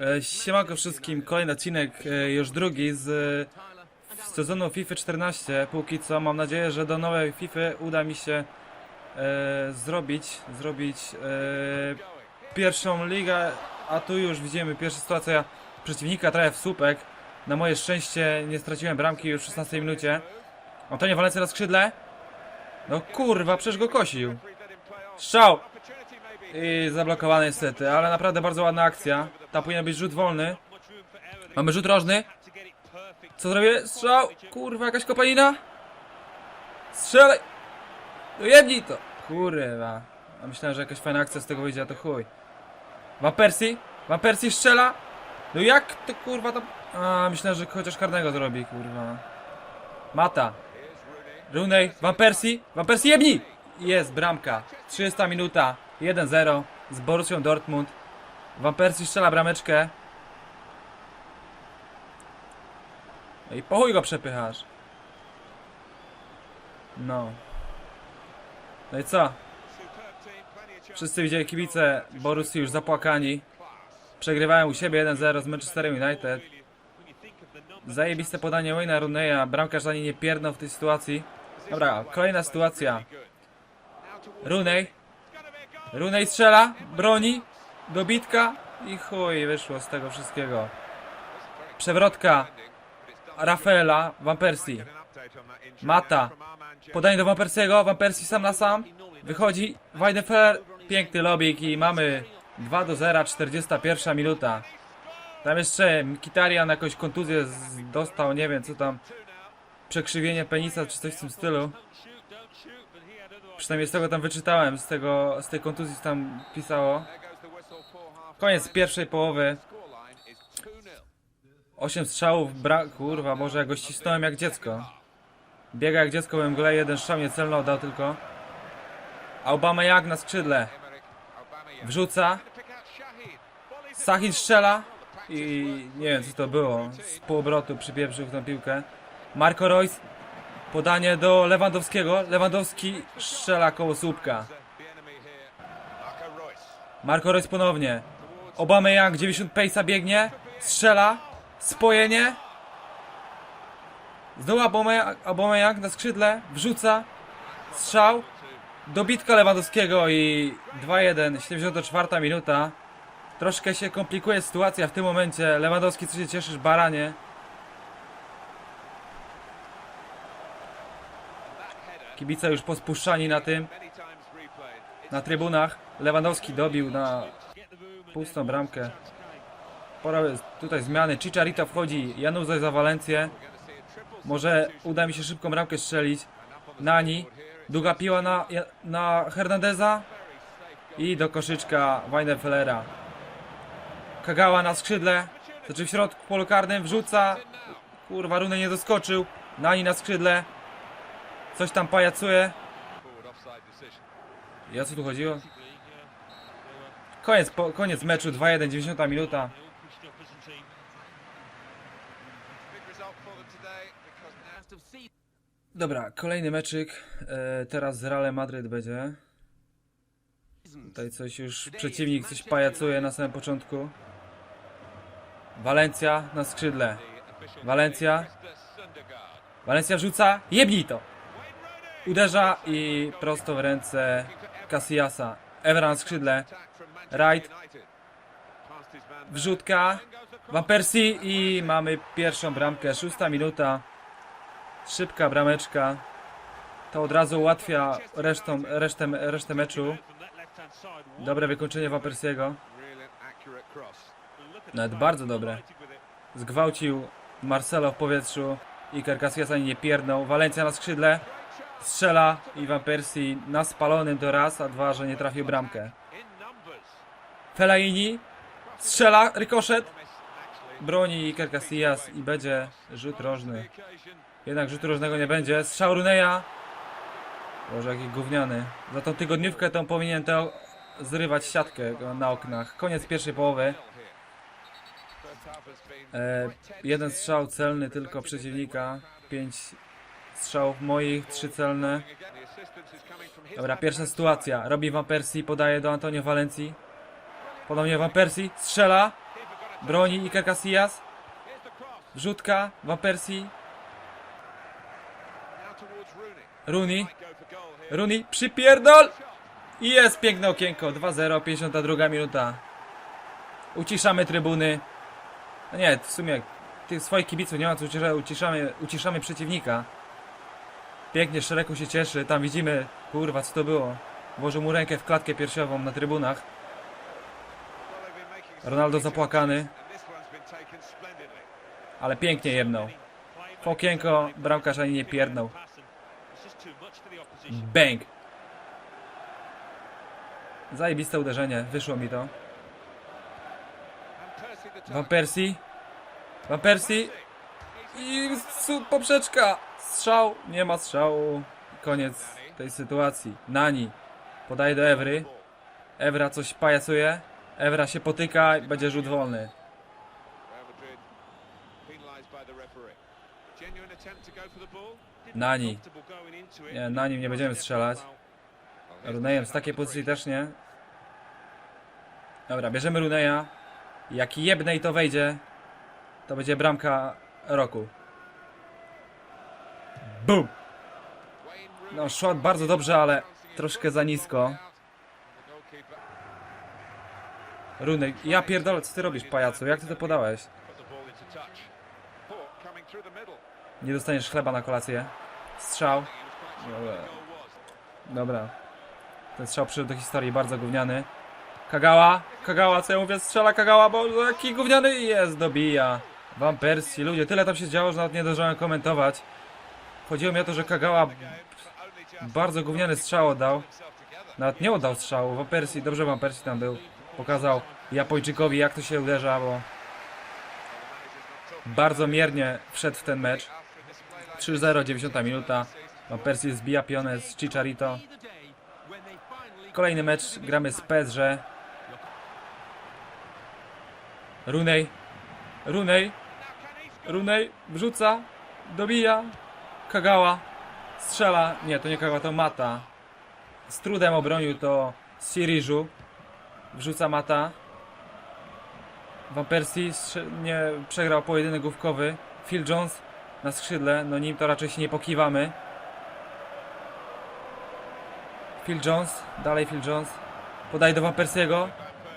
E, Siemanko wszystkim, kolejny odcinek, e, już drugi z e, sezonu FIFA 14. Póki co mam nadzieję, że do nowej FIFA uda mi się e, zrobić, zrobić e, pierwszą ligę, a tu już widzimy pierwsza sytuacja przeciwnika, trochę w słupek. Na moje szczęście nie straciłem bramki już w 16 minucie. Antonio Valencia na skrzydle. No kurwa, przecież go kosił. Strzał! I zablokowany niestety, ale naprawdę bardzo ładna akcja. Tam powinien być rzut wolny. Mamy rzut rożny. Co zrobię? Strzał! Kurwa, jakaś kopalina? Strzelaj! No jednij to! Kurwa. A myślałem, że jakaś fajna akcja z tego wyjdzie, a to chuj. Van Persie? Van Persie strzela? No jak to kurwa tam... A, myślałem, że chociaż karnego zrobi, kurwa. Mata. Rooney, Van Persie, Van Persie jebnij! Jest, bramka. 30 minuta, 1-0 z Borussią Dortmund. Van Persie strzela brameczkę. No i po chuj go przepychasz. No. No i co? Wszyscy widzieli kibice Borussii już zapłakani. Przegrywają u siebie 1-0 z Manchesterem United. Zajebiste podanie Wayne'a Rooneya. Bramkarz ani nie pierdnął w tej sytuacji. Dobra, kolejna sytuacja. Rooney. Rooney strzela, broni, dobitka i chuj, wyszło z tego wszystkiego. Przewrotka Rafaela, Van Persie. Mata. Podanie do Van Persiego, Van Persie sam na sam. Wychodzi Weidenfeller, piękny lobik i mamy 2 do 0, 41 minuta. Tam jeszcze Mkhitaryan jakąś kontuzję dostał, nie wiem co tam. Przekrzywienie penisa czy coś w tym stylu. Przynajmniej z tego tam wyczytałem, z tego, z tej kontuzji co tam pisało. Koniec pierwszej połowy. 8 strzałów, bra... kurwa, może ja go ścisnąłem jak dziecko. Biega jak dziecko, bym mgle jeden strzał nie celno dał tylko. Aubameyang jak na skrzydle. Wrzuca. Sahin strzela. I nie wiem co to było. Z półobrotu przypieprzył w tę piłkę. Marco Reus. Podanie do Lewandowskiego. Lewandowski strzela koło słupka. Marco Reus ponownie. Obama Young 90 pace'a biegnie. Strzela. Spojenie. Znowu Obama Young na skrzydle. Wrzuca. Strzał. Dobitka Lewandowskiego i 2-1. 74 minuta. Troszkę się komplikuje sytuacja w tym momencie. Lewandowski, co się cieszysz, baranie. Kibice już pospuszczani na tym, na trybunach. Lewandowski dobił na pustą bramkę. Pora tutaj zmiany. Chicharito wchodzi, Januzaj za Walencję. Może uda mi się szybką bramkę strzelić. Nani. Długa piła na, na Hernandeza. I do koszyczka Weinerfellera. Kagała na skrzydle. Znaczy w środku polu karnym wrzuca. Kurwa, Runy nie doskoczył. Nani na skrzydle. Coś tam pajacuje. I o co tu chodziło? Koniec, po, koniec meczu 2-1, 90 minuta. Dobra, kolejny meczyk. E, teraz z Realem Madryt będzie. Tutaj coś już przeciwnik coś pajacuje na samym początku. Walencja na skrzydle. Walencja. Walencja wrzuca. Jebnij to! Uderza i prosto w ręce Casillasa. Evra na skrzydle. Right. Wrzutka. Van Persie i mamy pierwszą bramkę. Szósta minuta. Szybka brameczka. To od razu ułatwia resztą, resztę, resztę meczu. Dobre wykończenie Van Persiego. Nawet bardzo dobre. Zgwałcił Marcelo w powietrzu. Iker Casillas ani nie pierdnął. Walencja na skrzydle strzela i Van Persie na spalonym to raz, a dwa, że nie trafił bramkę. Fellaini strzela, rykoszet, broni Iker Casillas i będzie rzut rożny. Jednak rzutu rożnego nie będzie. Strzał Runeja. Boże, jaki gówniany. Za tą tygodniówkę tą powinien to zrywać siatkę na oknach. Koniec pierwszej połowy. E, jeden strzał celny tylko przeciwnika. 5 Strzał moich, trzy celne. Dobra, pierwsza sytuacja. Robi Van Persie, podaje do Antonio Valencji. Ponownie Van Persie, strzela. Broni Iker Casillas. Rzutka, Van Persie. Rooney. Rooney, przypierdol! I jest piękne okienko. 2-0, 52 minuta. Uciszamy trybuny. No nie, w sumie tych swoich kibiców nie ma co uciszać. Uciszamy, uciszamy przeciwnika. Pięknie, Szereku się cieszy, tam widzimy, kurwa, co to było. Włożył mu rękę w klatkę piersiową na trybunach. Ronaldo zapłakany, ale pięknie jebnął. W okienko bramkarz ani nie pierdnął. Bang! Zajebiste uderzenie, wyszło mi to. Van Persie. Van Persie. I poprzeczka. Strzał. Nie ma strzału. Koniec tej sytuacji. Nani. Podaje do Evry. Evra coś pajacuje. Evra się potyka i będzie rzut wolny. Nani. Nie, na nim nie będziemy strzelać. Runejem z takiej pozycji też nie. Dobra, bierzemy Runeja. Jak jebne i to wejdzie, to będzie bramka roku. Boom! No, szło bardzo dobrze, ale troszkę za nisko. Runej, ja pierdolę, co ty robisz, pajacu? Jak ty to podałeś? Nie dostaniesz chleba na kolację. Strzał. Dobra. Dobra. Ten strzał przyszedł do historii, bardzo gówniany. Kagała, Kagała, co ja mówię, strzela Kagała, bo jaki gówniany jest, dobija. Van Persie, ludzie, tyle tam się działo, że nawet nie zdążyłem komentować. Chodziło mi o to, że Kagała bardzo gówniany strzał oddał. Nawet nie oddał strzału, Van Persie, dobrze Van Persie tam był. Pokazał Japończykowi, jak to się uderza, bo bardzo miernie wszedł w ten mecz. 3-0, 90 minuta. Van Persie zbija pionę z Chicharito. Kolejny mecz, gramy z PSG. Runej. Runej. Runej wrzuca. Dobija. Kagała. Strzela. Nie, to nie Kagała, to Mata. Z trudem obronił to Siriżu. Wrzuca Mata. Van Persie nie przegrał pojedynek główkowy. Phil Jones na skrzydle. No nim to raczej się nie pokiwamy. Phil Jones, dalej Phil Jones. Podaje do Van Persiego.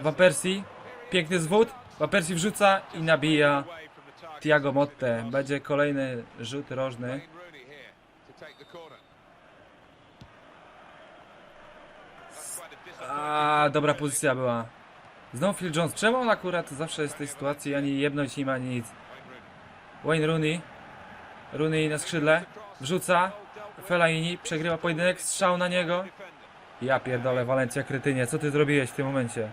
Van Persie, piękny zwód. Van Persie wrzuca i nabija Tiago Motte. Będzie kolejny rzut rożny. A dobra pozycja była. Znowu Phil Jones. Czemu on akurat zawsze jest w tej sytuacji ani jebnąć nim, ani nic? Wayne Rooney. Rooney na skrzydle. Wrzuca. Fellaini przegrywa pojedynek. Strzał na niego. Ja pierdolę, Walencja krytynie. Co ty zrobiłeś w tym momencie?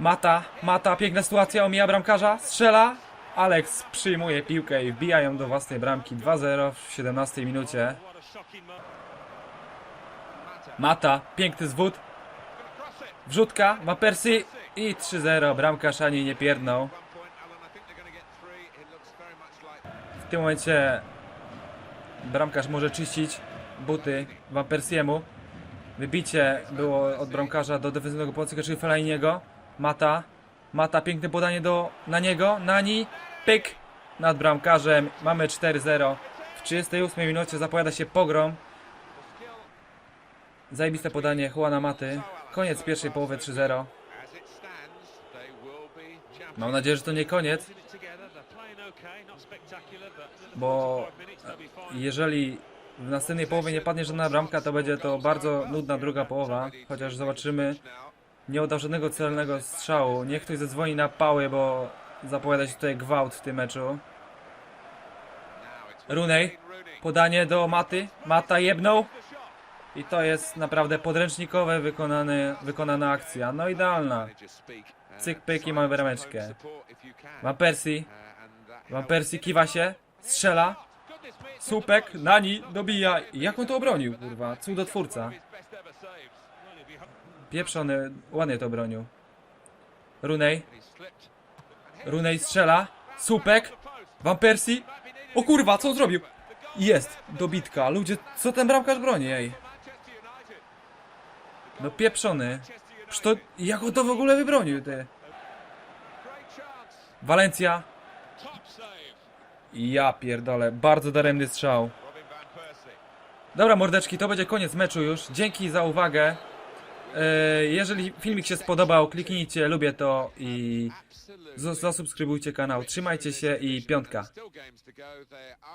Mata, Mata, piękna sytuacja, omija bramkarza, strzela. Alex przyjmuje piłkę i wbija ją do własnej bramki. 2-0 w 17 minucie. Mata, piękny zwód. Wrzutka, ma Percy i 3-0. Bramkarz ani nie pierdnął. W tym momencie bramkarz może czyścić buty Van Persiemu. Wybicie było od bramkarza do defensywnego pomocnika, czyli Fellainiego. Mata. Mata, piękne podanie do, na niego. Nani. Pyk. Nad bramkarzem. Mamy 4-0. W 38 minucie zapowiada się pogrom. Zajebiste podanie Juana Maty. Koniec pierwszej połowy 3-0. Mam nadzieję, że to nie koniec, bo jeżeli w następnej połowie nie padnie żadna bramka, to będzie to bardzo nudna druga połowa. Chociaż zobaczymy. Nie udał żadnego celnego strzału. Niech ktoś zadzwoni na pały, bo zapowiada się tutaj gwałt w tym meczu. Runej. Podanie do Maty. Mata jebnął. I to jest naprawdę podręcznikowe wykonane, wykonana akcja. No idealna. Cyk, pyk i mamy brameczkę. Van Persie. Van Persie kiwa się. Strzela. Słupek, Nani, dobija. Jak on to obronił, kurwa? Cudotwórca. Pieprzony, ładnie to obronił. Runej. Runej strzela. Supek. Van Persie. O kurwa, co on zrobił? Jest, dobitka. Ludzie, co ten bramkarz broni, ej. No pieprzony. Przecież to, jak on to w ogóle wybronił, ty? Walencja. Ja pierdolę, bardzo daremny strzał. Dobra mordeczki, to będzie koniec meczu już. Dzięki za uwagę. E, jeżeli filmik się spodobał, kliknijcie lubię to i zasubskrybujcie kanał. Trzymajcie się i piątka.